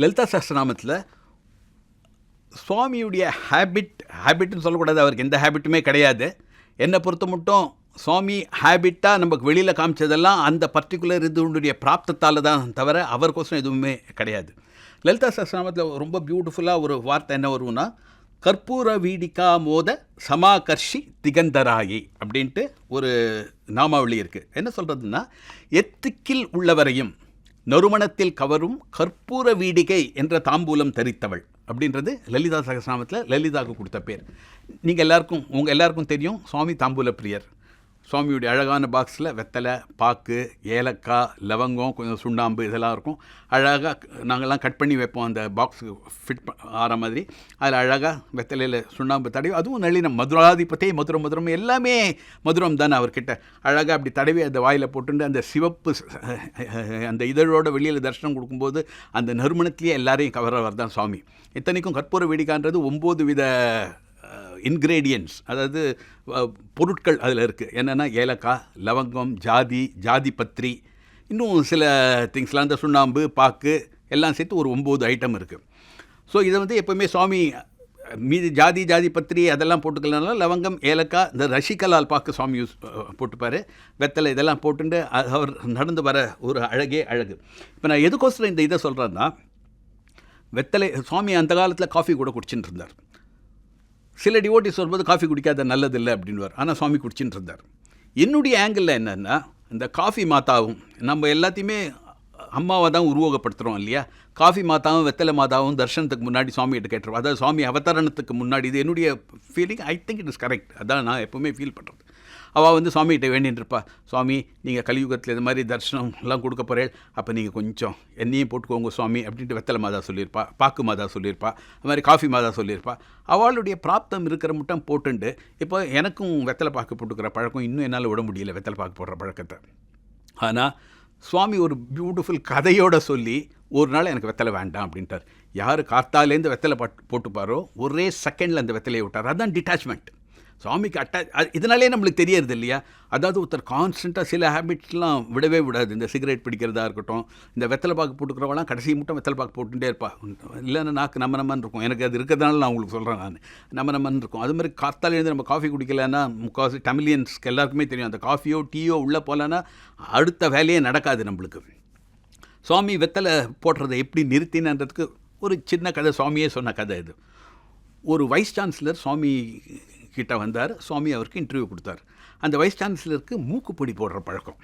லலிதா சஹஸ்ரநாமத்தில் சுவாமியுடைய ஹேபிட் ஹேபிட்னு சொல்லக்கூடாது அவருக்கு எந்த ஹேபிட்டுமே கிடையாது. என்னை பொறுத்த மட்டும் சுவாமி ஹேபிட்டாக நமக்கு வெளியில் காமிச்சதெல்லாம் அந்த பர்டிகுலர் இதுடைய பிராப்தத்தால் தான் தவிர அவருக்கோசரம் எதுவுமே கிடையாது. லலிதா சஹஸ்ரநாமத்தில் ரொம்ப பியூட்டிஃபுல்லாக ஒரு வார்த்தை என்ன வரும்னா கற்பூர வீடிகா மோத சமாகர்ஷி திகந்தராயி அப்படின்ட்டு ஒரு நாமாவளி இருக்குது என்ன சொல்கிறதுன்னா எத்திக்கில் உள்ளவரையும் நறுமணத்தில் கவரும் கற்பூர வீடிகை என்ற தாம்பூலம் தரித்தவள் அப்படின்றது லலிதா சகசிராமத்தில் லலிதாவுக்கு கொடுத்த பேர். நீங்கள் எல்லாருக்கும் உங்கள் எல்லாருக்கும் தெரியும் சுவாமி தாம்பூல பிரியர் சுவாமியுடைய அழகான பாக்ஸில் வெத்தலை பாக்கு ஏலக்காய் லவங்கம் கொஞ்சம் சுண்ணாம்பு இதெல்லாம் இருக்கும். அழகாக நாங்கள்லாம் கட் பண்ணி வைப்போம். அந்த பாக்ஸு ஃபிட் ஆகிற மாதிரி. அதில் அழகாக வெத்தலையில் சுண்ணாம்பு தடவி அதுவும் நளினம் மதுராதிபத்தே மதுரம் மதுரம் எல்லாமே மதுரம் தானே அவர்கிட்ட. அழகாக அப்படி தடவி அந்த வாயில் போட்டுட்டு அந்த சிவப்பு அந்த இதழோட வெளியில் தரிசனம் கொடுக்கும்போது அந்த நறுமணத்திலேயே எல்லாரையும் கவரவர் தான் சுவாமி. இத்தனைக்கும் கற்பூர வேடிக்கான்றது ஒம்பது வித இன்க்ரீடியன்ஸ் அதாவது பொருட்கள் அதில் இருக்குது என்னென்னா ஏலக்காய் லவங்கம் ஜாதி ஜாதி பத்திரி இன்னும் சில திங்ஸ்லாம் இந்த சுண்ணாம்பு பாக்கு எல்லாம் சேர்த்து ஒரு ஒம்பது ஐட்டம் இருக்குது ஸோ இதை வந்து எப்போவுமே சுவாமி மீதி ஜாதி ஜாதி பத்திரி அதெல்லாம் போட்டுக்கலனால லவங்கம் ஏலக்காய் இந்த ரசிகலால் பாக்கு சுவாமி யூஸ் போட்டுப்பார். வெத்தலை இதெல்லாம் போட்டுட்டு அவர் நடந்து வர ஒரு அழகே அழகு. இப்போ நான் எதுக்கோசரம் இந்த இதை சொல்கிறேன்னா வெத்தலை சுவாமி அந்த காலத்தில் காஃபி கூட குடிச்சுட்டு இருந்தார் சில டிவோட்டிஸ் வரும்போது காஃபி குடிக்காத நல்லதில்லை அப்படின்வார் ஆனால் சுவாமி குடிச்சுட்டு இருந்தார் என்னுடைய ஆங்கிளில் என்னென்னா இந்த காஃபி மாதாவும் நம்ம எல்லாத்தையுமே அம்மாவை தான் உருவகப்படுத்துகிறோம் இல்லையா? காஃபி மாதாவும் வெத்தலை மாதாவும் தர்ஷனத்துக்கு முன்னாடி சுவாமிகிட்ட கேட்டுருவோம் அதாவது சுவாமி அவதரணத்துக்கு முன்னாடி இது என்னுடைய feeling I think it is correct அதான் நான் எப்போவுமே ஃபீல் பண்ணுறது அவள் வந்து சுவாமிகிட்ட வேண்டின்னு இருப்பா சுவாமி நீங்கள் கலியுகத்தில் இது மாதிரி தர்ஷனம்லாம் கொடுக்க போகிறேன் அப்போ நீங்கள் கொஞ்சம் என்னையும் போட்டுக்கோங்க சுவாமி அப்படின்ட்டு வெத்தலை மாதா சொல்லியிருப்பா பாக்கு மாதா சொல்லியிருப்பா அது மாதிரி காஃபி மாதா சொல்லியிருப்பா. அவளுடைய பிராப்தம் இருக்கிற மட்டும் போட்டுண்டு இப்போ எனக்கும் வெத்தலை பாக்கு போட்டுக்கிற பழக்கம் இன்னும் என்னால் விட முடியல வெத்தலை பாக்கு போடுற பழக்கத்தை. ஆனால் சுவாமி ஒரு பியூட்டிஃபுல் கதையோடு சொல்லி ஒரு நாள் எனக்கு வெத்தலை வேண்டாம் அப்படின்ட்டார். யார் கார்த்தாலேருந்து வெத்தலை பட் போட்டுப்பாரோ ஒரே செகண்டில் அந்த வெத்தலையை விட்டார். அதுதான் டிட்டாச்மெண்ட் சுவாமிக்கு அட்டாச் இதனாலே நம்மளுக்கு தெரியறது இல்லையா? அதாவது ஒருத்தர் கான்ஸ்டண்ட்டாக சில ஹேபிட்ஸ்லாம் விடவே விடாது. இந்த சிகரெட் பிடிக்கிறதா இருக்கட்டும் இந்த வெத்தலை பாக்கு போட்டுக்கிறவங்களாம் கடைசி மட்டும் வெத்தலை பாக்கு போட்டுகிட்டே இருப்பா. இல்லைன்னா நாக்கு நம்ம நம்மன்னு இருக்கும். எனக்கு அது இருக்கிறதுனால நான் உங்களுக்கு சொல்கிறேன் நான். நம்ம நம்மன்னு இருக்கும். அது மாதிரி காத்தாலேருந்து நம்ம காஃபி குடிக்கலைன்னா முக்கால்வாசி தமிழியன்ஸ்க்கு எல்லாருக்குமே தெரியும். அந்த காஃபியோ டீயோ உள்ளே போகலன்னா அடுத்த வேலையே நடக்காது நம்மளுக்கு. சுவாமி வெத்தலை போடுறதை எப்படி நிறுத்தினன்றதுக்கு ஒரு சின்ன கதை சுவாமியே சொன்ன கதை இது. ஒரு வைஸ் சான்சலர் சுவாமி கிட்ட வந்தார் சுவாமி அவருக்கு இன்டர்வியூ கொடுத்தார். அந்த வைஸ் சான்சலருக்கு மூக்குப்பொடி போடுற பழக்கம்.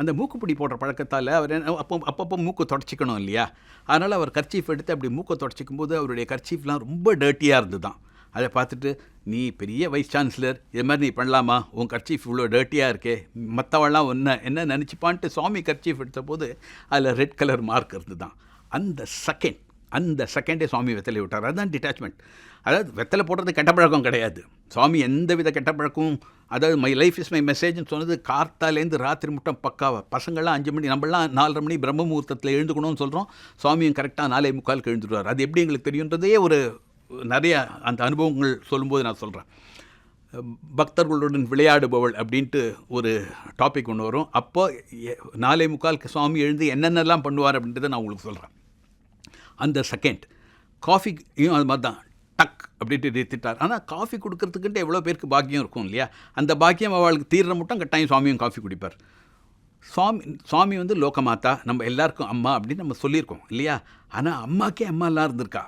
அந்த மூக்குப்பொடி போடுற பழக்கத்தால் அவர் அப்போ அப்பப்போ மூக்கு தொடச்சிக்கணும் இல்லையா? அதனால் அவர் கர்ச்சீஃப் எடுத்து அப்படி மூக்கை தொடச்சிக்கும் போது அவருடைய கர்ச்சீஃப்லாம் ரொம்ப டர்ட்டியாக இருந்து தான் அதை பார்த்துட்டு நீ பெரிய வைஸ் சான்சலர் இது மாதிரி நீ பண்ணலாமா? உன் கர்ச்சீஃப் இவ்வளோ டர்ட்டியாக இருக்கே. மற்றவெல்லாம் ஒன்று என்ன நினச்சிப்பான்ட்டு சுவாமி கர்ச்சீஃப் எடுத்த போது அதில் ரெட் கலர் மார்க் இருந்து தான் அந்த செகண்ட் அந்த செகண்டே சுவாமி வெத்தலை விட்டார். அதுதான் டிட்டாச்மெண்ட் அதாவது வெத்தலை போடுறது கெட்ட பழக்கம் கிடையாது. சுவாமி எந்த வித கெட்ட பழக்கமும் அதாவது மை லைஃப் இஸ் மை மெசேஜ்னு சொன்னது கார்த்தாலேருந்து ராத்திரி மட்டும் பக்காவை. பசங்கள்லாம் அஞ்சு மணி நம்மளாம் நாலரை மணி பிரம்ம முகூர்த்தத்தில் எழுந்துக்கணும்னு சொல்கிறோம் சுவாமியும் கரெக்டாக நாலே முக்காலுக்கு எழுந்துடுவார் அது எப்படி எங்களுக்கு தெரியுன்றதே ஒரு நிறைய அந்த அனுபவங்கள் சொல்லும்போது நான் சொல்கிறேன் பக்தர்களுடன் விளையாடுபவள் அப்படின்ட்டு ஒரு டாபிக் ஒன்று வரும். அப்போ நாலே முக்காலுக்கு சுவாமி எழுந்து என்னென்னலாம் பண்ணுவார் அப்படின்றத நான் உங்களுக்கு சொல்கிறேன் அந்த செகண்ட் காஃபியும் அது மாதிரி தான் டக் அப்படின்ட்டு நிறுத்திட்டார் ஆனால் காஃபி கொடுக்கறதுக்குன்ட்டு எவ்வளோ பேருக்கு பாக்கியம் இருக்கும் இல்லையா? அந்த பாக்கியம் அவளுக்கு தீர்ற மட்டும் கட்டாயம் சுவாமியும் காஃபி குடிப்பார். சுவாமி சுவாமி வந்து லோகமாத்தா நம்ம எல்லாருக்கும் அம்மா அப்படின்னு நம்ம சொல்லியிருக்கோம் இல்லையா? ஆனால் அம்மாக்கே அம்மாலாம் இருந்திருக்கா?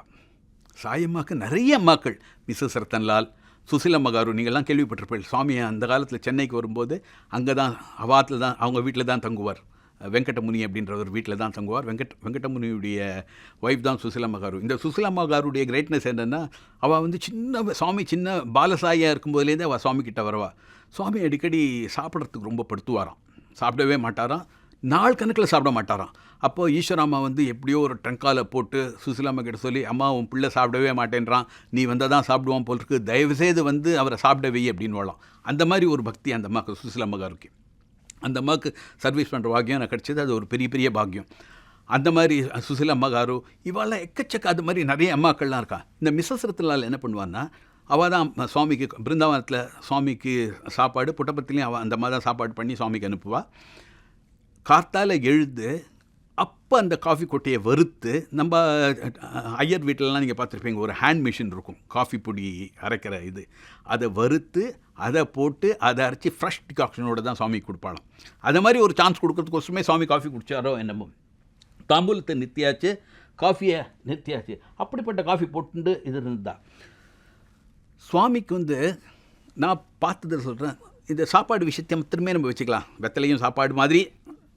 சாயம்மாக்கு நிறைய அம்மாக்கள். மிஸ்ஸஸ் ரத்தன்லால் சுசிலம்மா மகாரு நீங்கள்லாம் கேள்விப்பட்டிருப்பீர்கள். சுவாமி அந்த காலத்தில் சென்னைக்கு வரும்போது அங்கே தான் அவாத்தில் தான் அவங்க வீட்டில் தான் தங்குவார். வெங்கடமுனி அப்படின்றவர் வீட்டில் தான் தங்குவார். வெங்கட் வெங்கடமுனியுடைய ஒய்ஃப் தான் சுசிலா மகாரு. இந்த சுசிலா காருடைய கிரேட்னஸ் என்னென்னா அவள் வந்து சின்ன சுவாமி சின்ன பாலசாயியாக இருக்கும்போதுலேருந்தே அவள் சுவாமி கிட்ட வருவா. சுவாமி அடிக்கடி சாப்பிட்றதுக்கு ரொம்ப படுத்துவாராம். சாப்பிடவே மாட்டாராம். நாள் கணக்கில் சாப்பிட மாட்டாராம். அப்போது ஈஸ்வரம்மா வந்து எப்படியோ ஒரு டங்கால போட்டு சுசிலாம்மா கிட்ட சொல்லி அம்மா உன் பிள்ளை சாப்பிடவே மாட்டேன்றான். நீ வந்தால் தான் சாப்பிடுவான் போல் இருக்கு. தயவுசெய்து வந்து அவரை சாப்பிட வை அப்படின்னு வரலாம் அந்த மாதிரி ஒரு பக்தி அந்த அம்மாவுக்கு சுசிலாம்மா அந்த அம்மாவுக்கு சர்வீஸ் பண்ணுற பாக்கியம் எனக்கு கிடச்சிது. அது ஒரு பெரிய பெரிய பாக்கியம். அந்த மாதிரி சுசில அம்மா காரு இவாளெலாம் எக்கச்சக்க அது மாதிரி நிறைய அம்மாக்கள்லாம் இருக்கா? இந்த மிஸ்ஸரத்தினால் என்ன பண்ணுவான்னா அவள் தான் சுவாமிக்கு பிருந்தாவனத்தில் சுவாமிக்கு சாப்பாடு புட்டபத்திலையும் அவள் அந்த மாதிரி தான் சாப்பாடு பண்ணி சுவாமிக்கு அனுப்புவாள் காத்தால் எழுந்து அப்போ அந்த காஃபி கொட்டையை வறுத்து நம்ம ஐயர் வீட்டிலலாம் நீங்கள் பார்த்துருப்பீங்க ஒரு ஹேண்ட் மிஷின் இருக்கும். காஃபி பொடி அரைக்கிற இது. அதை வறுத்து அதை போட்டு அதை அரைச்சி ஃப்ரெஷ் டிகாக்ஷனோட தான் சாமி கொடுப்பாளாம். அதை மாதிரி ஒரு சான்ஸ் கொடுக்கறதுக்கோசமே சாமி காஃபி குடித்தாரோ என்னமோ. தாம்பூலத்தை நித்தியாச்சு காஃபியை நித்தியாச்சு அப்படிப்பட்ட காஃபி போட்டு இது இருந்தா சுவாமிக்கு வந்து நான் பார்த்ததை சொல்கிறேன் இந்த சாப்பாடு விஷயத்தை மாத்திரமே நம்ம வச்சுக்கலாம். வெத்தலையும் சாப்பாடு மாதிரி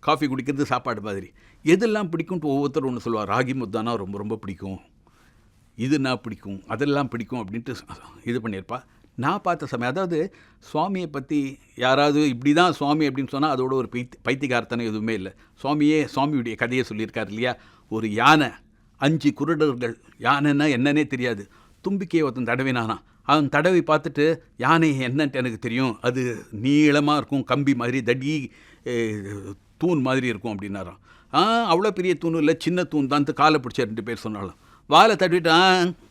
காஃபி குடிக்கிறது சாப்பாடு மாதிரி. எதெல்லாம் பிடிக்கும்ட்டு ஒவ்வொருத்தரும் ஒன்று சொல்லுவார். ராகி முத்தானா ரொம்ப ரொம்ப பிடிக்கும். இதுனா பிடிக்கும்? அதெல்லாம் பிடிக்கும் அப்படின்ட்டு இது பண்ணியிருப்பா. நான் பார்த்த சமயம் அதாவது சுவாமியை பற்றி யாராவது இப்படி தான் சுவாமி அப்படின்னு சொன்னால் அதோட ஒரு பைத்தி பைத்தியகார்த்தனை எதுவுமே இல்லை. சுவாமியே சுவாமியுடைய கதையை சொல்லியிருக்கார் இல்லையா? ஒரு யானை அஞ்சு குருடர்கள். யானைன்னா என்னன்னே தெரியாது. தும்பிக்கையை ஒருத்தன் தடவினானா. அவன் தடவி பார்த்துட்டு யானை என்னன்ட்டு எனக்கு தெரியும். அது நீளமாக இருக்கும் கம்பி மாதிரி தடி தூண் மாதிரி இருக்கும் அப்படின்னாராம். ஆ அவ்வளோ பெரிய தூண் இல்லை சின்ன தூண் தான். காலை பிடிச்ச ரெண்டு பேர் சொன்னாலும் வாழை தட்டிட்டு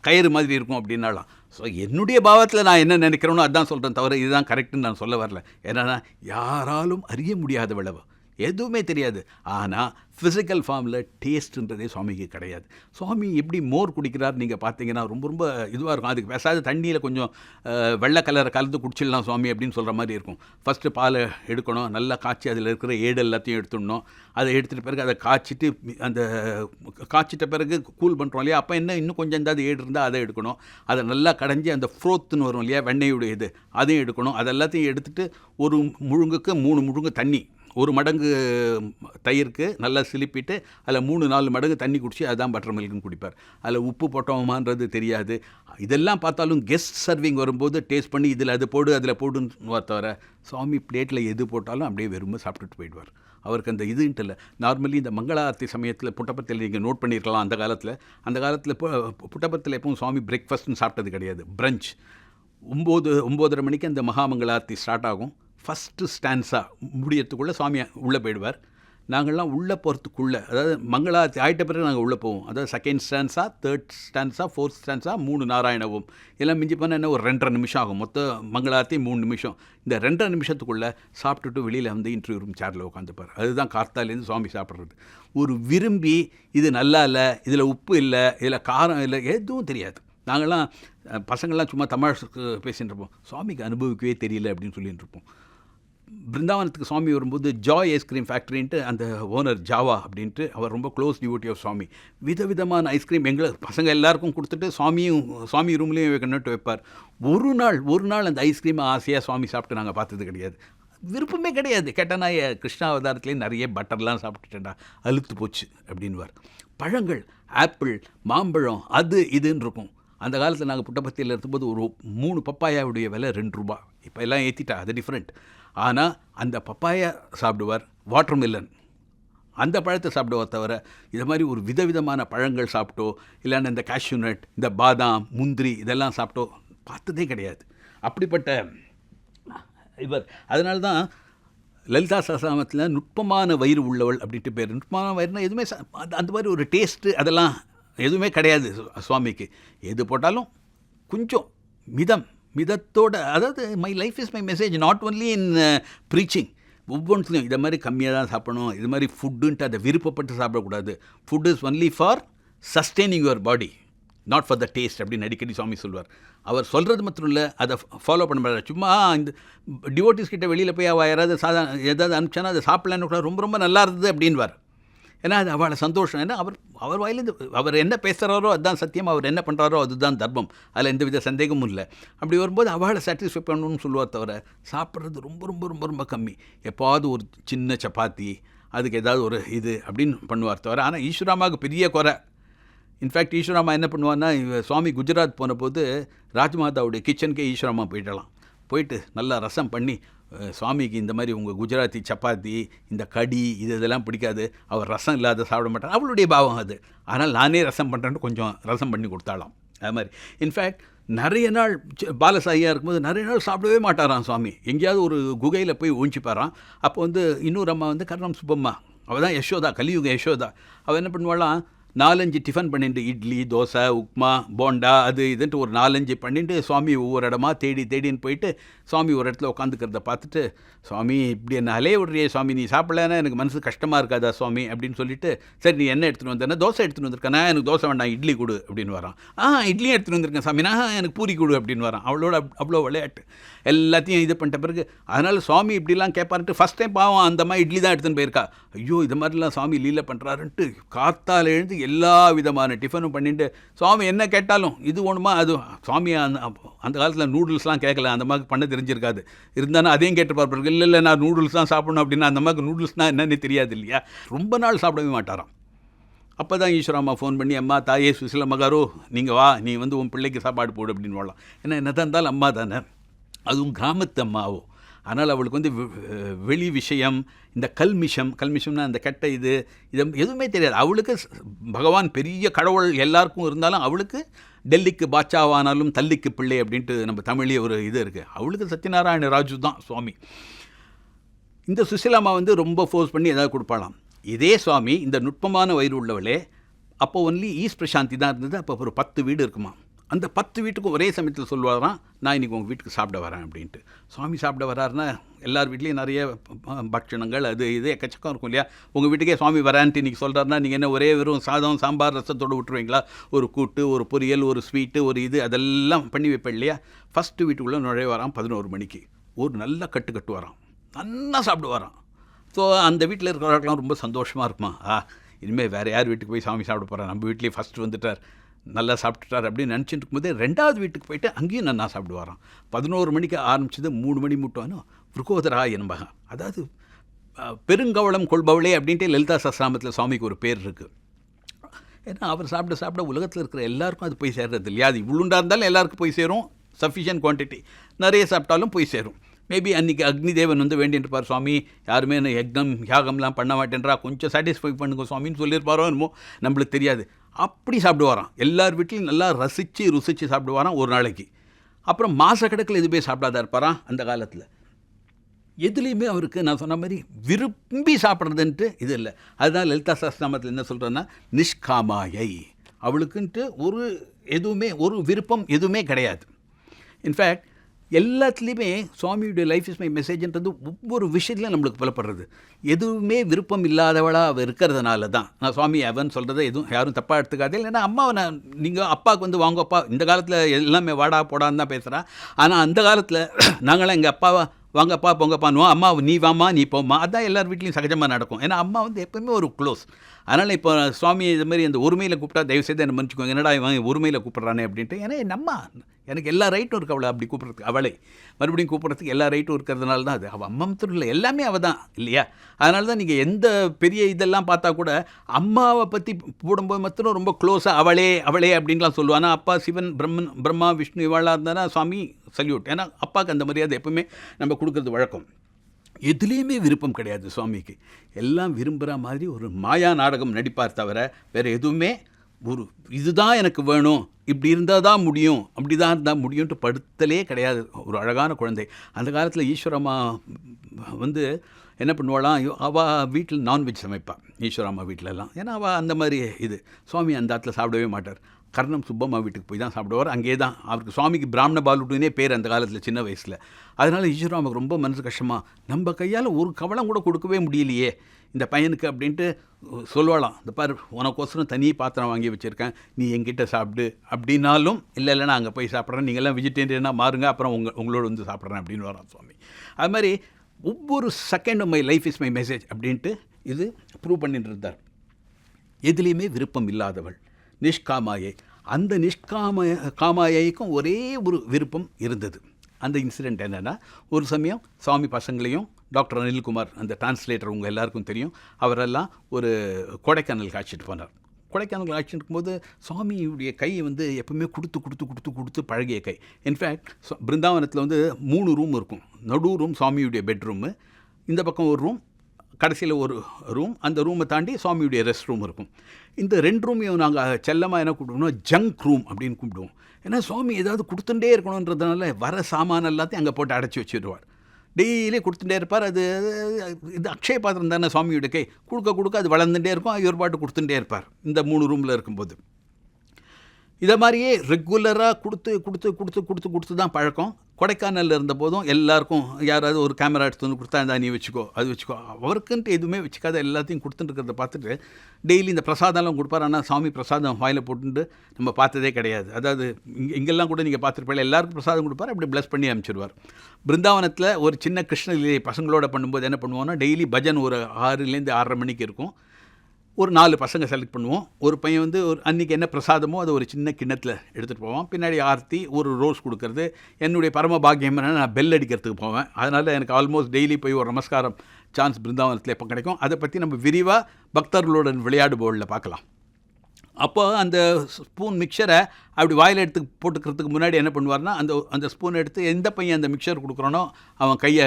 கயிறு மாதிரி இருக்கும் அப்படின்னாலாம் ஸோ என்னுடைய பாவத்தில் நான் என்ன நினைக்கிறேனோ அதான் சொல்கிறேன் தவிர இதுதான் கரெக்டுன்னு நான் சொல்ல வரல. ஏன்னா யாராலும் அறிய முடியாத விளவு எதுவுமே தெரியாது. ஆனால் ஃபிசிக்கல் ஃபார்மில் டேஸ்ட்டுன்றதே சுவாமிக்கு கிடையாது. சுவாமி எப்படி மோர் குடிக்கிறார் நீங்கள் பார்த்தீங்கன்னா ரொம்ப ரொம்ப இதுவாக இருக்கும். அதுக்கு பேசாத தண்ணியில் கொஞ்சம் வெள்ளை கலரை கலந்து குடிச்சிடலாம் சுவாமி அப்படின்னு சொல்கிற மாதிரி இருக்கும். ஃபஸ்ட்டு பாலை எடுக்கணும். நல்லா காய்ச்சி அதில் இருக்கிற ஏடு எல்லாத்தையும் எடுத்துடணும். அதை எடுத்துகிட்ட பிறகு அதை காய்ச்சிட்டு அந்த காய்ச்சிட்ட பிறகு கூல் பண்ணுறோம் இல்லையா? அப்போ என்ன இன்னும் கொஞ்சம் ஏதாவது ஏடு இருந்தால் அதை எடுக்கணும். அதை நல்லா கடைஞ்சி அந்த ஃப்ரோத்துன்னு வரும் இல்லையா? வெண்ணையுடைய இது. அதையும் எடுக்கணும். அதெல்லாத்தையும் எல்லாத்தையும் ஒரு முழுங்குக்கு மூணு முழுங்கு தண்ணி ஒரு மடங்கு தயிருக்கு நல்லா சிலிப்பிட்டு அதில் மூணு நாலு மடங்கு தண்ணி குடிச்சு அதுதான் பட்டர் மில்க்னு குடிப்பார். அதில் உப்பு போட்டோமான்றது தெரியாது. இதெல்லாம் பார்த்தாலும் கெஸ்ட் சர்விங் வரும்போது டேஸ்ட் பண்ணி இதில் அது போடு அதில் போடுன்னு தவிர சுவாமி பிளேட்டில் எது போட்டாலும் அப்படியே வெறுமை சாப்பிட்டுட்டு போயிடுவார். அவருக்கு அந்த இதுன்ட்டு இல்லை. நார்மலி இந்த மங்களாரத்தி சமயத்தில் புட்டபத்தில் நீங்கள் நோட் பண்ணியிருக்கலாம் அந்த காலத்தில். அந்த காலத்தில் இப்போ புட்டபத்தில் எப்பவும் சுவாமி பிரேக்ஃபாஸ்ட்னு சாப்பிட்டது கிடையாது. பிரஞ்ச் ஒம்பது ஒம்போதரை மணிக்கு அந்த மகாமங்களார்த்தி ஸ்டார்ட் ஆகும். ஃபஸ்ட்டு ஸ்டான்ஸாக முடியறதுக்குள்ளே சுவாமி உள்ளே போயிடுவார். நாங்கள்லாம் உள்ளே போகிறதுக்குள்ளே அதாவது மங்களார்த்தி ஆயிட்ட பிறகு நாங்கள் உள்ளே போவோம். அதாவது செகண்ட் ஸ்டான்ஸாக தேர்ட் ஸ்டான்ஸாக ஃபோர்த் ஸ்டான்ஸாக மூணு நாராயணவும். எல்லாம் மிஞ்சி பண்ண என்ன ஒரு ரெண்டரை நிமிஷம் ஆகும். மொத்த மங்களார்த்தி மூணு நிமிஷம். இந்த ரெண்டரை நிமிஷத்துக்குள்ளே சாப்பிட்டுட்டு வெளியில் வந்து இன்டர்வியூ ரூம் சேரில் உட்காந்துப்பார் அதுதான் கார்த்தாலேருந்து சுவாமி சாப்பிட்றது. ஒரு விரும்பி இது நல்லா இல்லை இதில் உப்பு இல்லை இதில் காரம் இல்லை எதுவும் தெரியாது. நாங்கள்லாம் பசங்கள்லாம் சும்மா தமிழ் பேசிட்டு இருப்போம். சுவாமிக்கு அனுபவிக்கவே தெரியல அப்படின்னு சொல்லிட்டு இருப்போம். பிருந்தாவனத்துக்கு சுவாமி வரும்போது ஜாய் ஐஸ்கிரீம் ஃபேக்ட்ரின்ட்டு அந்த ஓனர் ஜாவா அப்படின்ட்டு அவர் ரொம்ப க்ளோஸ் டியூட்டி ஆஃப் சுவாமி. விதவிதமான ஐஸ்கிரீம் எங்களை பசங்க எல்லாருக்கும் கொடுத்துட்டு சுவாமியும் சுவாமி ரூம்லேயும் வைக்கணுட்டு வைப்பார். ஒரு நாள் ஒரு நாள் அந்த ஐஸ்கிரீம் ஆசையாக சுவாமி சாப்பிட்டு நாங்கள் பார்த்தது கிடையாது. விருப்பமே கிடையாது. கேட்டனா கிருஷ்ணா அவதாரத்துலேயும் நிறைய பட்டர்லாம் சாப்பிட்டுட்டேன்டா அழுத்து போச்சு அப்படின்வார் பழங்கள் ஆப்பிள் மாம்பழம் அது இதுன்னு இருக்கும். அந்த காலத்தில் நாங்கள் புட்டபத்தியில் இருக்கும்போது ஒரு மூணு பப்பாயாவுடைய விலை ரெண்டு ரூபா. இப்போ எல்லாம் ஏற்றிட்டா அது டிஃப்ரெண்ட் ஆனால் அந்த பப்பாயா சாப்பிடுவார் வாட்டர் மில்லன் அந்த பழத்தை சாப்பிடுவோம் தவிர இது மாதிரி ஒரு விதவிதமான பழங்கள் சாப்பிட்டோ இல்லைன்னா இந்த காஷ்யூ நட் இந்த பாதாம் முந்திரி இதெல்லாம் சாப்பிட்டோ பார்த்ததே கிடையாது. அப்படிப்பட்ட இவர். அதனால தான் லலிதா சசாமத்தில் நுட்பமான வயிறு உள்ளவள் அப்படின்ட்டு பேர். நுட்பமான வயிறுனா எதுவுமே அந்த மாதிரி ஒரு டேஸ்ட்டு அதெல்லாம் எதுவுமே கிடையாது சுவாமிக்கு. எது போட்டாலும் கொஞ்சம் மிதம். மிதத்தோட அதாவது my life is my message not only in preaching ஒவ்வொன்றுலையும் இதை மாதிரி கம்மியாக தான் சாப்பிடணும் இது மாதிரி ஃபுட்டுன்ட்டு அதை விருப்பப்பட்டு சாப்பிடக்கூடாது. Food is only for sustaining your body not for the taste அப்படின்னு அடிக்கடி சுவாமி சொல்வார். அவர் சொல்கிறது மட்டும் இல்லை அதை ஃபாலோ பண்ண முடியாது சும்மா இந்த டிவோட்டிஸ் கிட்ட வெளியில் போய் அவள் யாராவது சாதா ஏதாவது அனுப்பிச்சானா அதை சாப்பிடலான்னு கூட ரொம்ப ரொம்ப நல்லா இருந்தது அப்படின்வார் ஏன்னா அது அவளை சந்தோஷம். ஏன்னா அவர் அவர் வாயிலேருந்து அவர் என்ன பேசுகிறாரோ அதுதான் சத்தியம். அவர் என்ன பண்ணுறாரோ அதுதான் தர்மம். அதில் எந்தவித சந்தேகமும் இல்லை. அப்படி வரும்போது அவளை சாட்டிஸ்ஃபை பண்ணணும்னு சொல்லுவார் தவிர சாப்பிட்றது ரொம்ப ரொம்ப ரொம்ப ரொம்ப கம்மி. எப்பாவது ஒரு சின்ன சப்பாத்தி அதுக்கு ஏதாவது ஒரு இது அப்படின்னு பண்ணுவார் தவிர ஆனால் ஈஸ்வராமாவுக்கு பெரிய குறை. இன்ஃபேக்ட் ஈஸ்வராமா என்ன பண்ணுவான்னா சுவாமி குஜராத் போன போது ராஜ்மாதாவுடைய கிச்சனுக்கே ஈஸ்வராமா போயிடலாம். போயிட்டு நல்லா ரசம் பண்ணி சுவாமிக்கு இந்த மாதிரி உங்கள் குஜராத்தி சப்பாத்தி இந்த கடி இது இதெல்லாம் பிடிக்காது. அவர் ரசம் இல்லாத சாப்பிட மாட்டார். அவளுடைய பாவம் அது. ஆனால் நானே ரசம் பண்ணுறேன்னு கொஞ்சம் ரசம் பண்ணி கொடுத்தாலாம் அது மாதிரி. இன்ஃபேக்ட் நிறைய நாள் பாலசாயியாக இருக்கும்போது நிறைய நாள் சாப்பிடவே மாட்டாராம் சுவாமி. எங்கேயாவது ஒரு குகையில் போய் ஊஞ்சிப்பாராம். அப்போ வந்து இன்னொரு அம்மா வந்து கர்ணம் சுப்பம்மா. அவள் தான் யசோதா கலியுக யசோதா. அவள் என்ன பண்ணுவாளாம்? நாலஞ்சு டிஃபன் பண்ணிட்டு இட்லி தோசை உப்மா போண்டா அது இதுன்ட்டு ஒரு நாலஞ்சு பண்ணிட்டு சுவாமி ஒவ்வொரு இடமா தேடி தேடின்னு போயிட்டு சுவாமி ஒரு இடத்துல உட்காந்துக்கிறத பார்த்துட்டு சுவாமி இப்படி என்ன அலைய விடுறியே சுவாமி நீ சாப்பிடலன்னா எனக்கு மனசு கஷ்டமாக இருக்காதா சுவாமி? அப்படின்னு சொல்லிட்டு சரி நீ என்ன எடுத்துகிட்டு வந்தேன்னா தோசை எடுத்துகிட்டு வந்திருக்கேனா எனக்கு தோசை வேண்டாம் இட்லி கொடு அப்படின்னு வரான். ஆ இட்லியும் எடுத்துகிட்டு வந்திருக்கேன் சாமினா எனக்கு பூரி கொடு அப்படின்னு வரான். அவளோட அவ்வளோ விளையாட்டு. எல்லாத்தையும் இது பண்ணிட்ட பிறகு அதனால் சுவாமி இப்படிலாம் கேட்பாருன்ட்டு ஃபஸ்ட் டைம் பாவம் அந்த மாதிரி இட்லி தான் எடுத்துன்னு போயிருக்கா. ஐயோ இது மாதிரிலாம் சுவாமி லீலை பண்ணுறாருன்ட்டு காத்தால் எழுந்து எல்லா விதமான டிஃபனும் பண்ணிட்டு சுவாமி என்ன கேட்டாலும் இது ஒன்றுமா அது சுவாமி அந்த அந்த காலத்தில் நூடுல்ஸ்லாம் கேட்கல அந்த மாதிரி பண்ண தெரிஞ்சிருக்காது. இருந்தாலும் அதையும் கேட்டு பார்ப்பாரு. இல்லை இல்லை நான் நூடுல்ஸ் தான் சாப்பிடணும் அப்படின்னா அந்த மாதிரி நூடுல்ஸ்னால் என்னென்னு தெரியாது இல்லையா? ரொம்ப நாள் சாப்பிடவே மாட்டாராம். அப்போ தான் ஈஸ்வரம்மா ஃபோன் பண்ணி அம்மா தாயே சுசில மகாரோ நீங்கள் வா நீ வந்து உன் பிள்ளைக்கு சாப்பாடு போடு அப்படின்னு வரலாம் ஏன்னா என்ன தான் இருந்தாலும் அம்மா தானே. அதுவும் கிராமத்து அம்மாவோ ஆனால் அவளுக்கு வந்து வெளி விஷயம் இந்த கல்மிஷம் கல்மிஷம்னா அந்த கெட்ட இது இது எதுவுமே தெரியாது. அவளுக்கு பகவான் பெரிய கடவுள் எல்லாருக்கும் இருந்தாலும் அவளுக்கு டெல்லிக்கு பாட்சாவானாலும் தள்ளிக்கு பிள்ளை அப்படின்ட்டு நம்ம தமிழ்லேயே ஒரு இது இருக்குது அவளுக்கு சத்யநாராயண ராஜு தான் சுவாமி. இந்த சுசிலாமா வந்து ரொம்ப ஃபோர்ஸ் பண்ணி ஏதாவது கொடுப்பாளாம். இதே சுவாமி இந்த நுட்பமான வயிறு உள்ளவளே அப்போ ஒன்லி ஈஸ்ட் பிரசாந்தி தான் இருந்தது. அப்போ ஒரு பத்து வீடு இருக்குமா அந்த பத்து வீட்டுக்கும் ஒரே சமயத்தில் சொல்லுவாராம் நான் இன்றைக்கி உங்கள் வீட்டுக்கு சாப்பிட வரேன் அப்படின்ட்டு. சுவாமி சாப்பிட வராருன்னா எல்லார் வீட்லேயும் நிறைய பட்சணங்கள் அது இது எக்கச்சக்கம் இருக்கும் இல்லையா? உங்கள் வீட்டுக்கே சுவாமி வரான்ட்டு இன்றைக்கி சொல்கிறாருன்னா நீங்கள் என்ன ஒரே வெறும் சாதம் சாம்பார் ரசத்தோடு விட்டுருவீங்களா ஒரு கூட்டு ஒரு பொரியல் ஒரு ஸ்வீட்டு ஒரு இது அதெல்லாம் பண்ணி வைப்பேன் இல்லையா? ஃபஸ்ட்டு வீட்டுக்குள்ளே நுழைய வரான் பதினோரு மணிக்கு. ஒரு நல்ல கட்டு கட்டு வரான் நல்லா சாப்பிடுவாராம். ஸோ அந்த வீட்டில் இருக்கிறவர்களாம் ரொம்ப சந்தோஷமாக இருக்குமா? ஆ இனிமேல் வேறு யார் வீட்டுக்கு போய் சாமி சாப்பிட போகிறேன் நம்ம வீட்லேயே ஃபஸ்ட்டு வந்துட்டார். நல்லா சாப்பிட்டுட்டார் அப்படின்னு நினச்சிட்டு இருக்கும்போது ரெண்டாவது வீட்டுக்கு போயிட்டு அங்கேயும் நல்லா சாப்பிடுவாராம். பதினோரு மணிக்கு ஆரம்பிச்சது மூணு மணி முட்டானோ? விருகோதரா என்பகம் அதாவது பெருங்கவளம் கொள்பவளே அப்படின்ட்டு லலிதா சஸ்ராமத்தில் சுவாமிக்கு ஒரு பேர் இருக்குது ஏன்னா அவர் சாப்பிட சாப்பிட உலகத்தில் இருக்கிற எல்லாருக்கும் அது போய் சேர்றது இல்லையா? அது இவ்வளோண்டா இருந்தாலும் எல்லாருக்கும் போய் சேரும். சஃபிஷியன்ட் குவான்டிட்டி நிறைய சாப்பிட்டாலும் போய் சேரும். மேபி அன்றைக்கி அக்னி தேவன் வந்து வேண்டியிருப்பார் சுவாமி யாருமே என்ன யக்னம் யாகம்லாம் பண்ண மாட்டேன்றா கொஞ்சம் சாட்டிஸ்ஃபை பண்ணுங்க சுவாமின்னு சொல்லியிருப்பாரோ என்னமோ? நம்மளுக்கு தெரியாது. அப்படி சாப்பிடுவாராம். எல்லார் வீட்லையும் நல்லா ரசித்து ருசித்து சாப்பிடுவாராம் ஒரு நாளைக்கு. அப்புறம் மாதக்கணக்கில் எதுவுமே சாப்பிடாத இருப்பாராம் அந்த காலத்தில். எதுலேயுமே அவருக்கு நான் சொன்ன மாதிரி விரும்பி சாப்பிட்றதுன்ட்டு இது இல்லை. அதுதான் லலிதா சாஸ்திரநாமத்தில் என்ன சொல்கிறேன்னா நிஷ்காமாயை. அவளுக்குன்ட்டு ஒரு எதுவுமே ஒரு விருப்பம் எதுவுமே கிடையாது. இன்ஃபேக்ட் எல்லாத்துலேயுமே சுவாமியுடைய லைஃப் இஸ் மை மெசேஜ்ன்றது ஒவ்வொரு விஷயத்துலையும் நம்மளுக்கு புலப்படுறது. எதுவுமே விருப்பம் இல்லாதவளாக அவள் இருக்கிறதுனால தான் நான் சுவாமி அவன் சொல்கிறத எதுவும் யாரும் தப்பாக எடுத்துக்காதே. இல்லைன்னா அம்மாவை நான் நீங்கள் அப்பாவுக்கு வந்து வாங்க அப்பா இந்த காலத்தில் எல்லாமே வாடா போடான்னு தான் பேசுகிறா ஆனால் அந்த காலத்தில் நாங்களாம் எங்கள் அப்பாவை வாங்கப்பா பொங்கப்பான்னுவோம். அம்மா நீ வாமா நீ போம்மா. அதான் எல்லார் வீட்லேயும் சகஜமாக நடக்கும். ஏன்னா அம்மா வந்து எப்போவுமே ஒரு க்ளோஸ் அதனால் இப்போ சுவாமி இது மாதிரி அந்த ஒருமையில் கூப்பிட்டா தயவு செய்து என்ன மன்னிச்சுக்கோங்க. என்னடா இவன் ஒருமையில் கூப்பிட்றானே அப்படின்ட்டு. ஏன்னா நம்ம எனக்கு எல்லா ரைட்டும் இருக்கு அவளை அப்படி கூப்பிட்றதுக்கு அவளை. மறுபடியும் கூப்பிட்றதுக்கு எல்லா ரைட்டும் இருக்கிறதுனால தான் அது. அவள் அம்மா மட்டும் இல்லை எல்லாமே அவள் தான் இல்லையா? அதனால தான் நீங்கள் எந்த பெரிய இதெல்லாம் பார்த்தா கூட அம்மாவை பற்றி போடும்போது மட்டும் ரொம்ப க்ளோஸாக அவளே அவளே அப்படின்லாம் சொல்லுவானா. அப்பா சிவன் பிரம்மன் பிரம்மா விஷ்ணு இவாளாக இருந்தானா சுவாமி சல்யூட் ஏன்னா அப்பாவுக்கு அந்த மரியாதை எப்பவுமே நம்ம கொடுக்குறது வழக்கம். எதுலேயுமே விருப்பம் கிடையாது சுவாமிக்கு. எல்லாம் விரும்புகிற மாதிரி ஒரு மாயா நாடகம் நடிப்பார் தவிர வேறு எதுவுமே ஒரு இதுதான் எனக்கு வேணும் இப்படி இருந்தால் தான் முடியும் அப்படி தான் இருந்தால் முடியும்ட்டு படுத்தலே கிடையாது. ஒரு அழகான குழந்தை. அந்த காலத்தில் ஈஸ்வரம்மா வந்து என்ன பண்ணுவாளாம் அவள் வீட்டில் நான்வெஜ் சமைப்பாள் ஈஸ்வரம்மா வீட்டிலலாம். ஏன்னா அவள் அந்த மாதிரி இது. சுவாமி அந்த இடத்துல சாப்பிடவே மாட்டார். கர்ணம் சுப்பம்மா வீட்டுக்கு போய் தான் சாப்பிடுவார். அங்கே தான் அவருக்கு சுவாமிக்கு பிராமண பாலுட்டுனே பேர் அந்த காலத்தில் சின்ன வயசில். அதனால் ஈஸ்வராமுக்கு ரொம்ப மனசு கஷ்டமாக நம்ம கையால் ஒரு கவலம் கூட கொடுக்கவே முடியலையே இந்த பையனுக்கு அப்படின்ட்டு சொல்லுவாளாம். இந்த பாரு உனக்கோசரம் தனி பாத்திரம் வாங்கி வச்சுருக்கேன் நீ எங்கிட்ட சாப்பிடு. அப்படின்னாலும் இல்லை இல்லை நான் அங்கே போய் சாப்பிட்றேன். நீங்கள்லாம் வெஜிடேரியனாக மாறுங்க அப்புறம் உங்கள் உங்களோட வந்து சாப்பிட்றேன் அப்படின்னு வரான் சுவாமி. அது மாதிரி ஒவ்வொரு செகண்டும் my life is my message அப்படின்ட்டு இது ப்ரூவ் பண்ணிட்டு இருந்தார். எதுலேயுமே விருப்பம் இல்லாதவள். நிஷ்காமாயை. அந்த நிஷ்காம காமாயைக்கும் ஒரே ஒரு விருப்பம் இருந்தது. அந்த இன்சிடெண்ட் என்னென்னா ஒரு சமயம் சுவாமி பசங்களையும் டாக்டர் அனில்குமார் அந்த டிரான்ஸ்லேட்டர் உங்கள் எல்லாருக்கும் தெரியும் அவரெல்லாம் ஒரு கொடைக்கானல் காய்ச்சிட்டு போனார். கொடைக்கானல் காய்ச்சிட்டு இருக்கும்போது சுவாமியுடைய கை வந்து எப்பவுமே கொடுத்து கொடுத்து கொடுத்து கொடுத்து பழகிய கை. இன்ஃபேக்ட் பிருந்தாவனத்தில் வந்து மூணு ரூம் இருக்கும். நடு ரூம் சுவாமியுடைய பெட்ரூமு இந்த பக்கம் ஒரு ரூம் கடைசியில் ஒரு ரூம் அந்த ரூமை தாண்டி சுவாமியுடைய ரெஸ்ட் ரூம் இருக்கும். இந்த ரெண்டு ரூமையும் நாங்கள் செல்லமாக என்ன கூப்பிடுவோம்னா ஜங்க் ரூம் அப்படின்னு கூப்பிடுவோம். ஏன்னா சுவாமி ஏதாவது கொடுத்துட்டே இருக்கணுன்றதுனால வர சாமான எல்லாத்தையும் அங்கே போட்டு அடைச்சி வச்சிடுவார் டெய்லி கொடுத்துட்டே இருப்பார். அது இது அக்ஷய பாத்திரம் தானே சுவாமியோட கை. கொடுக்க கொடுக்க அது வளர்ந்துட்டே இருக்கும். இவர் பாட்டு கொடுத்துட்டே இருப்பார் இந்த மூணு ரூமில் இருக்கும்போது. இதை மாதிரியே ரெகுலராக கொடுத்து கொடுத்து கொடுத்து கொடுத்து கொடுத்து தான் பழக்கம். கொடைக்கானலில் இருந்த போதும் எல்லாருக்கும் யாராவது ஒரு கேமரா எடுத்து வந்து கொடுத்தா இந்த நீ வச்சுக்கோ அது வச்சுக்கோ. அவருக்குன்ட்டு எதுவுமே வச்சுக்காத எல்லாத்தையும் கொடுத்துட்டு இருக்கிறத பார்த்துட்டு டெய்லி இந்த பிரசாதம்லாம் கொடுப்பார். ஆனால் சாமி பிரசாதம் வாயில் போட்டுட்டு நம்ம பார்த்ததே கிடையாது. அதாவது இங்கே இங்கெல்லாம் கூட நீங்கள் பார்த்துருப்பீங்க எல்லாருக்கும் பிரசாதம் கொடுப்பார் அப்படி ப்ளஸ் பண்ணி அனுப்பிச்சிடுவார் பிருந்தாவனத்தில் ஒரு சின்ன கிருஷ்ணலீலை பசங்களோட பண்ணும்போது என்ன பண்ணுவோம்னா டெய்லி பஜன் ஒரு ஆறுலேருந்து ஆறரை மணிக்கு இருக்கும். ஒரு நாலு பசங்க செலக்ட் பண்ணுவோம். ஒரு பையன் வந்து ஒரு அன்றைக்கி என்ன பிரசாதமோ அதை ஒரு சின்ன கிண்ணத்தில் எடுத்துகிட்டு போவான். பின்னாடி ஆர்த்தி ஒரு ரோஸ் கொடுக்கறது. என்னுடைய பரம பாக்கியம் நான் பெல் அடிக்கிறதுக்கு போவேன். அதனால் எனக்கு ஆல்மோஸ்ட் டெய்லி போய் ஒரு நமஸ்காரம் சான்ஸ் பிருந்தாவனத்தில் எப்போ கிடைக்கும்? அதை பற்றி நம்ம விரிவாக பக்தர்களுடன் விளையாடு போர்டில் பார்க்கலாம். அப்போ அந்த ஸ்பூன் மிக்சரை அப்படி வாயில் எடுத்து போட்டுக்கிறதுக்கு முன்னாடி என்ன பண்ணுவார்னா அந்த அந்த ஸ்பூன் எடுத்து எந்த பையன் அந்த மிக்சர் கொடுக்குறானோ அவன் கையை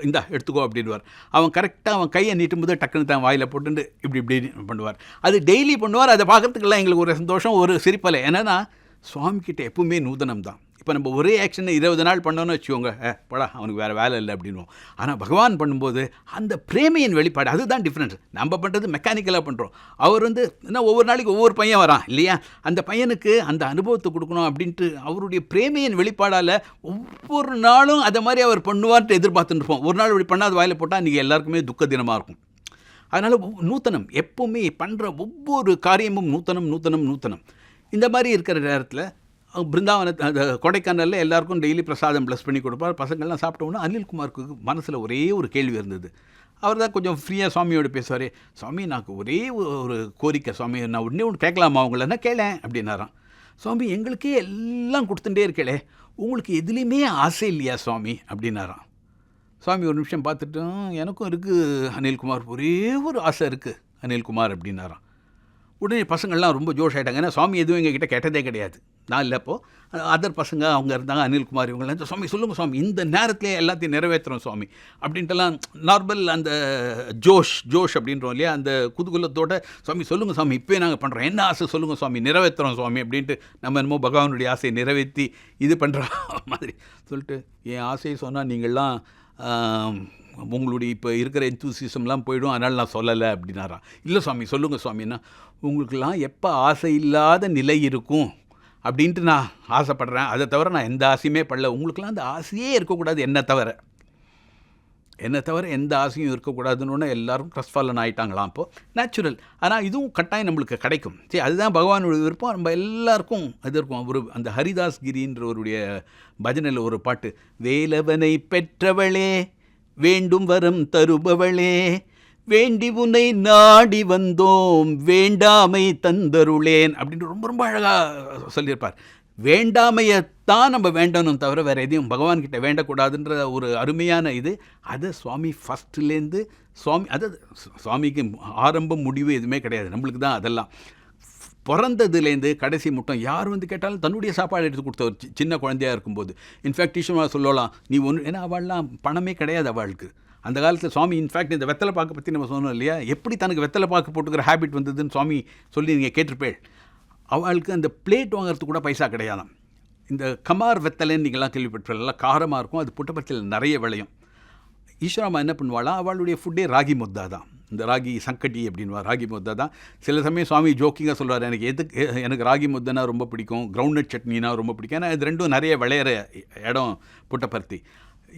இந்தா எடுத்துக்கோ அப்படின்வார் அவன் கரெக்டாக அவன் கையை நீட்டும் போது டக்குன்னு தான் வாயில் போட்டுட்டு இப்படி இப்படி பண்ணுவார். அது டெய்லி பண்ணுவார் அதை பார்க்கறதுக்கெல்லாம் எங்களுக்கு ஒரு சந்தோஷம் ஒரு சிரிப்பலை என்னென்னா சுவாமிக்கிட்ட எப்பவுமே நூதனம் தான் இப்போ நம்ம ஒரே ஆக்ஷனை இருபது நாள் பண்ணோன்னு வச்சுக்கோங்க. படா அவனுக்கு வேறு வேலை இல்லை அப்படின்வோம். ஆனால் பகவான் பண்ணும்போது அந்த பிரேமையின் வெளிப்பாடு அதுதான் டிஃப்ரென்ஸ் நம்ம பண்ணுறது மெக்கானிக்கலாக பண்ணுறோம் அவர் வந்து என்ன ஒவ்வொரு நாளைக்கு ஒவ்வொரு பையன் வரான் இல்லையா? அந்த பையனுக்கு அந்த அனுபவத்தை கொடுக்கணும் அப்படின்ட்டு அவருடைய பிரேமையின் வெளிப்பாடால் ஒவ்வொரு நாளும் அதை மாதிரி அவர் பண்ணுவார்ட்டு எதிர்பார்த்துட்டு இருப்போம். ஒரு நாள் இப்படி பண்ணாத வாயில் போட்டால் இன்றைக்கி எல்லாருக்குமே துக்க தினமாக இருக்கும். அதனால் நூத்தனம் எப்போவுமே பண்ணுற ஒவ்வொரு காரியமும் நூத்தனம் நூத்தனம் நூத்தனம். இந்த மாதிரி இருக்கிற நேரத்தில் பிருந்தாவனத்தை அந்த கொடைக்கானலில் எல்லாருக்கும் டெய்லி பிரசாதம் ப்ளஸ் பண்ணி கொடுப்பார். பசங்கள்லாம் சாப்பிட்டோன்னா அனில்குமாருக்கு மனசில் ஒரே ஒரு கேள்வி இருந்தது. அவர் தான் கொஞ்சம் ஃப்ரீயாக சுவாமியோடு பேசுவார். சுவாமி నాకు ஒரே ஒரு கோரிக்கை சுவாமி. நான் உடனே ஒன்று கேட்கலாமா? அவங்களன்னா கேளேன். அப்படின்னாராம். சுவாமி எங்களுக்கே எல்லாம் கொடுத்துட்டே இருக்கலே உங்களுக்கு எதுலேயுமே ஆசை இல்லையா சுவாமி? அப்படின்னாராம். சுவாமி ஒரு நிமிஷம் பார்த்துட்டும் எனக்கும் இருக்குது அனில்குமார். ஒரே ஒரு ஆசை இருக்குது அனில்குமார். அப்படின்னாராம். உடனே பசங்கள்லாம் ரொம்ப ஜோஷ் ஆகிட்டாங்க ஏன்னா சுவாமி எதுவும் எங்ககிட்ட கேட்டதே கிடையாது. நான் இல்லை அப்போது அதர் பசங்க அவங்க இருந்தாங்க அனில்குமார் இவங்கெல்லாம் சுவாமி சொல்லுங்கள் சுவாமி இந்த நேரத்திலே எல்லாத்தையும் நிறைவேற்றுறோம் சுவாமி அப்படின்ட்டுலாம் நார்மல் அந்த ஜோஷ் ஜோஷ் அப்படின்றோம் இல்லையா அந்த குதுகுலத்தோட சுவாமி சொல்லுங்கள் சுவாமி இப்போயே நாங்கள் பண்ணுறோம் என்ன ஆசை? சொல்லுங்கள் சுவாமி நிறைவேற்றுறோம் சுவாமி அப்படின்ட்டு நம்ம என்னமோ பகவானுடைய ஆசையை நிறைவேற்றி இது பண்ணுற மாதிரி சொல்லிட்டு என் ஆசையை சொன்னால் நீங்கள்லாம் உங்களுடைய இப்போ இருக்கிற எந்தூசிசம்லாம் போயிடும் அதனால் நான் சொல்லலை அப்படின்னாராம். இல்லை சுவாமி சொல்லுங்கள் சுவாமின்னா உங்களுக்கெல்லாம் எப்போ ஆசை இல்லாத நிலை இருக்கும் அப்படின்ட்டு நான் ஆசைப்படுறேன். அதை தவிர நான் எந்த ஆசையுமே படல. உங்களுக்கெல்லாம் அந்த ஆசையே இருக்கக்கூடாது என்ன தவிர. என்னை தவிர எந்த ஆசையும் இருக்கக்கூடாதுன்னு எல்லாரும் க்ரஸ்ஃபாலன் ஆகிட்டாங்களாம் அப்போது நேச்சுரல் ஆனால் இதுவும் கட்டாயம் நம்மளுக்கு கிடைக்கும். சரி அதுதான் பகவானோட விருப்பம். நம்ம எல்லாருக்கும் அது இருக்கும். ஒரு அந்த ஹரிதாஸ் கிரின்றவருடைய பஜனையில் ஒரு பாட்டு வேலவனை பெற்றவளே வேண்டும் வரம் தருபவளே வேண்டி உன்னை நாடி வந்தோம் வேண்டாமை தந்தருளேன் அப்படின்னு ரொம்ப ரொம்ப அழகாக சொல்லியிருப்பார். வேண்டாமையத்தான் நம்ம வேண்டணும் தவிர வேறு எதையும் பகவான்கிட்ட வேண்டக்கூடாதுன்ற ஒரு அருமையான இது. அதை சுவாமி ஃபஸ்ட்லேருந்து சுவாமி அது சுவாமிக்கு ஆரம்பம் முடிவு எதுவுமே கிடையாது. நம்மளுக்கு தான் அதெல்லாம். பிறந்ததுலேருந்து கடைசி மட்டும் யார் வந்து கேட்டாலும் தன்னுடைய சாப்பாடு எடுத்து கொடுத்த ஒரு சின்ன குழந்தையாக இருக்கும்போது. இன்ஃபேக்ட் ஈஸ்வரமாக சொல்லலாம் நீ ஒன்று ஏன்னா அவள்லாம் பணமே கிடையாது அவளுக்கு. அந்த காலத்தில் சுவாமி இன்ஃபேக்ட் இந்த வெத்தலை பாக்கு பற்றி நம்ம சொன்னோம் இல்லையா? எப்படி தனக்கு வெத்தலை பாக்கு போட்டுக்கிற ஹேபிட் வந்ததுன்னு சுவாமி சொல்லி நீங்கள் கேட்டிருப்பேள். அவளுக்கு அந்த பிளேட் வாங்குறதுக்கு கூட பைசா கிடையாதாம். இந்த கமார் வெத்தலைன்னு நீங்கள்லாம் நல்லா காரமாக இருக்கும் அது புட்டபத்தில் நிறைய விளையும். ஈஸ்வராமா என்ன பண்ணுவாளா? அவளுடைய ஃபுட்டே ராகி முத்தா தான். இந்த ராகி சங்கட்டி அப்படின்வா ராகி முத்தை தான். சில சமயம் சுவாமி ஜோக்கிங்காக சொல்கிறார் எனக்கு எதுக்கு எனக்கு ராகி முத்தைனா ரொம்ப பிடிக்கும் கிரவுண்ட் சட்னினா ரொம்ப பிடிக்கும். ஏன்னா இது ரெண்டும் நிறைய விளையிற இடம் புட்டப்பருத்தி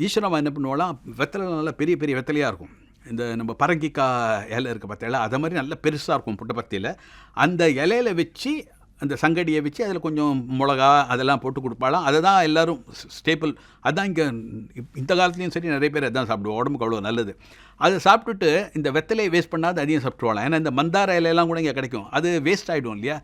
ஈஸ்வரமா என்ன பண்ணுவாலாம் வெத்தலை நல்லா பெரிய பெரிய வெத்தலையாக இருக்கும். இந்த நம்ம பரங்கிக்காய் இலை இருக்க பார்த்தீங்களா அதை மாதிரி நல்லா பெருசாக இருக்கும் புட்டப்பருத்தியில் அந்த இலையில வச்சு அந்த சங்கடியை வச்சு அதில் கொஞ்சம் மிளகா அதெல்லாம் போட்டு கொடுப்பாலாம் அதை தான் எல்லோரும் ஸ்டேப்பிள் அதுதான் இங்கே இந்த காலத்துலேயும் சரி நிறைய பேர் அதான் சாப்பிடுவோம் உடம்புக்கு அவ்வளோ நல்லது. அதை சாப்பிட்டுட்டு இந்த வெத்தலையை வேஸ்ட் பண்ணாது அதையும் சாப்பிட்டுவாலாம் ஏன்னா இந்த மந்தார இலையெல்லாம் கூட இங்கே கிடைக்கும். அது வேஸ்ட் ஆகிடும் இல்லையா?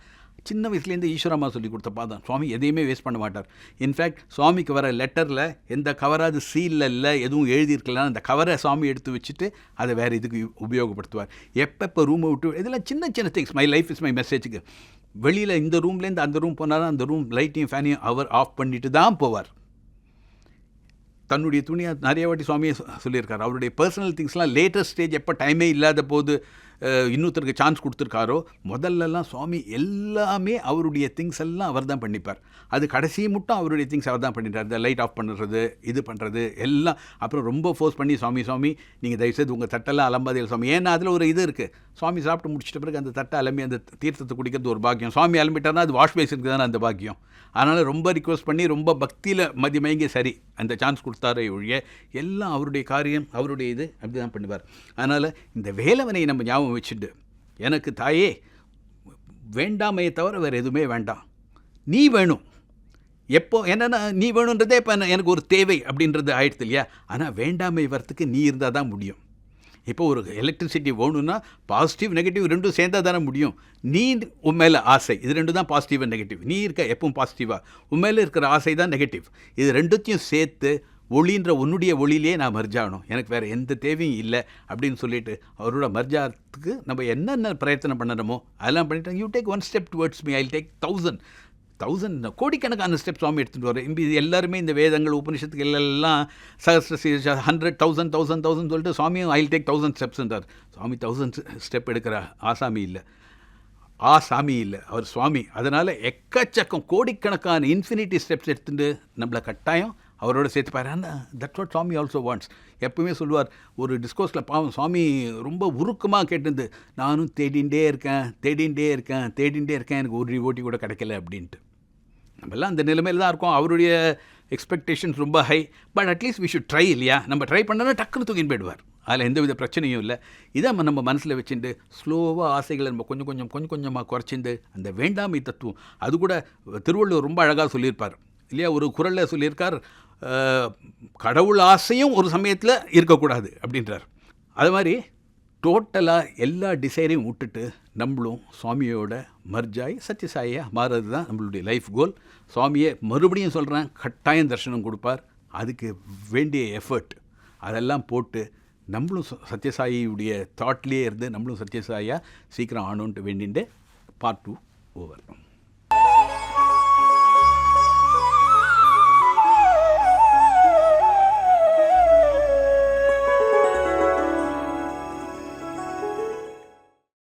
சின்ன வயசுலேருந்து ஈஸ்வரம்மா சொல்லி கொடுத்த பாதம். சுவாமி எதையுமே வேஸ்ட் பண்ண மாட்டார். இன்ஃபேக்ட் சுவாமிக்கு வர லெட்டரில் எந்த கவராது சீலில் இல்லை எதுவும் எழுதியிருக்கலாம் அந்த கவரை சுவாமி எடுத்து வச்சுட்டு அதை வேறு இதுக்கு உபயோகப்படுத்துவார். எப்பப்போ ரூமை விட்டு இதெல்லாம் சின்ன சின்ன things my life is my மெசேஜுக்கு வெளியில் இந்த ரூம்லேருந்து அந்த ரூம் போனால் அந்த ரூம் லைட்டையும் ஃபேனையும் அவர் ஆஃப் பண்ணிட்டு தான் போவார். தன்னுடைய துணியை நிறைய வாட்டி சுவாமியை சொல்லியிருக்கார். அவருடைய பர்சனல் திங்ஸ்லாம் லேட்டஸ்ட் ஸ்டேஜ் எப்போ டைமே இல்லாத போது இன்னொருத்தருக்கு சான்ஸ் கொடுத்துருக்காரோ முதல்லலாம் சுவாமி எல்லாமே அவருடைய திங்ஸ் எல்லாம் அவர் தான் பண்ணிப்பார். அது கடைசி மட்டும் அவருடைய திங்ஸ் அவர் தான் பண்ணிட்டார். இந்த லைட் ஆஃப் பண்ணுறது இது பண்ணுறது எல்லாம். அப்புறம் ரொம்ப ஃபோர்ஸ் பண்ணி சுவாமி சுவாமி நீங்கள் தயவுசெய்து உங்கள் தட்டெல்லாம் அலம்பாதீர்கள் சுவாமி. ஏன்னா அதில் ஒரு இது இருக்குது சுவாமி சாப்பிட்டு முடிச்சிட்ட பிறகு அந்த தட்டை அலம்பி அந்த தீர்த்தத்தை குடிக்கிறது ஒரு பாக்கியம். சுவாமி அலம்பிட்டார்னா அது வாஷ் பேஸுக்கு தானே அந்த பாக்கியம். அதனால் ரொம்ப ரிக்வஸ்ட் பண்ணி ரொம்ப பக்தியில் மதிமயங்கி சரி அந்த சான்ஸ் கொடுத்தாரே ஒழிய எல்லாம் அவருடைய காரியம் அவருடைய இது அப்படி தான் பண்ணுவார். அதனால் இந்த வேலவனை நம்ம ஞாபகம் வச்சுட்டு எனக்கு தாயே வேண்டாமையை தவிர வேறு எதுவுமே வேண்டாம். நீ வேணும். எப்போ என்னென்னா நீ வேணுன்றதே இப்போ எனக்கு ஒரு தேவை அப்படின்றது ஆயிடுது இல்லையா? ஆனால் வேண்டாமை வரத்துக்கு நீ இருந்தால் தான் முடியும். இப்போ ஒரு எலக்ட்ரிசிட்டி வேணும்னா பாசிட்டிவ் நெகட்டிவ் ரெண்டும் சேர்ந்தால் தானே முடியும். நீ உன் மேலே ஆசை. இது ரெண்டும் தான் பாசிட்டிவ் நெகட்டிவ் நீ இருக்க எப்பவும் பாசிட்டிவாக உன் மேலே இருக்கிற ஆசை தான் நெகட்டிவ் இது ரெண்டுத்தையும் சேர்த்து ஒளின்ற உன்னுடைய ஒளியிலே நான் மர்ஜாகணும் எனக்கு வேறு எந்த தேவையும் இல்லை அப்படின்னு சொல்லிட்டு அவரோட மர்ஜாத்துக்கு நம்ம என்னென்ன பிரயத்தனம் பண்ணணுமோ அதெல்லாம் பண்ணிட்டாங்க. You take one step towards me I take thousand thousand கோடிக்கணக்கான ஸ்டெப் சுவாமி எடுத்துகிட்டு வர இப்போ இது எல்லாருமே இந்த வேதங்கள் உபநிஷத்துக்கு எல்லாம் சஹஸ்ர ஹண்ட்ரட் தௌசண்ட் தௌசண்ட் தௌசண்ட் சொல்லிட்டு சுவாமியும் ஐ டேக் தௌசண்ட் ஸ்டெப்ஸ்ன்றார் சுவாமி தௌசண்ட் ஸ்டெப் எடுக்கிற ஆசாமி இல்லை. ஆ சாமி இல்லை. அவர் சுவாமி. அதனால் எக்கச்சக்கம் கோடிக்கணக்கான இன்ஃபினிட்டி ஸ்டெப்ஸ் எடுத்துட்டு நம்மளை கட்டாயம் அவரோட சேர்த்துப்பாரு ஆனால் தட்ஸ் வாட் சாமி ஆல்சோ வாண்ட்ஸ் எப்பவுமே சொல்லுவார் ஒரு டிஸ்கோஸில் பாவம் சுவாமி ரொம்ப உருக்கமாக கேட்டிருந்து நானும் தேடிண்டே இருக்கேன் தேடிண்டே இருக்கேன் தேடிண்டே இருக்கேன் எனக்கு ஒரு ஓட்டி கூட கிடைக்கல அப்படின்ட்டு. நம்மெல்லாம் அந்த நிலைமையில் தான் இருக்கோம். அவருடைய எக்ஸ்பெக்டேஷன்ஸ் ரொம்ப high but at least we should try இல்லையா? நம்ம ட்ரை பண்ணோன்னா டக்குன்னு தூக்கின்னு போயிடுவார். அதில் எந்த வித பிரச்சனையும் இல்லை. இதை நம்ம மனசில் வச்சுட்டு ஸ்லோவாக ஆசைகளை நம்ம கொஞ்சம் கொஞ்சம் கொஞ்சம் கொஞ்சமாக குறைச்சிண்டு அந்த வேண்டாமை தத்துவம் அது கூட திருவள்ளுவர் ரொம்ப அழகாக சொல்லியிருப்பார். இல்லையா? ஒரு குரலில் சொல்லியிருக்கார் கடவுள் ஆசையும் ஒரு சமயத்தில் இருக்கக்கூடாது அப்படின்றார். அது மாதிரி டோட்டலாக எல்லா டிசைனையும் விட்டுட்டு நம்மளும் சுவாமியோட மர்ஜாய் சத்யசாயாக மாறுறது தான் நம்மளுடைய லைஃப் கோல் சுவாமியை மறுபடியும் சொல்கிறேன் கட்டாயம் தரிசனம் கொடுப்பார். அதுக்கு வேண்டிய எஃபர்ட் அதெல்லாம் போட்டு நம்மளும் ச- சத்யசாயியுடைய தாட்லேயே இருந்து நம்மளும் சத்யசாயா சீக்கிரம் ஆனோன்ட்டு வேண்டின்ட்டு பார்ட் டூ ஓவர்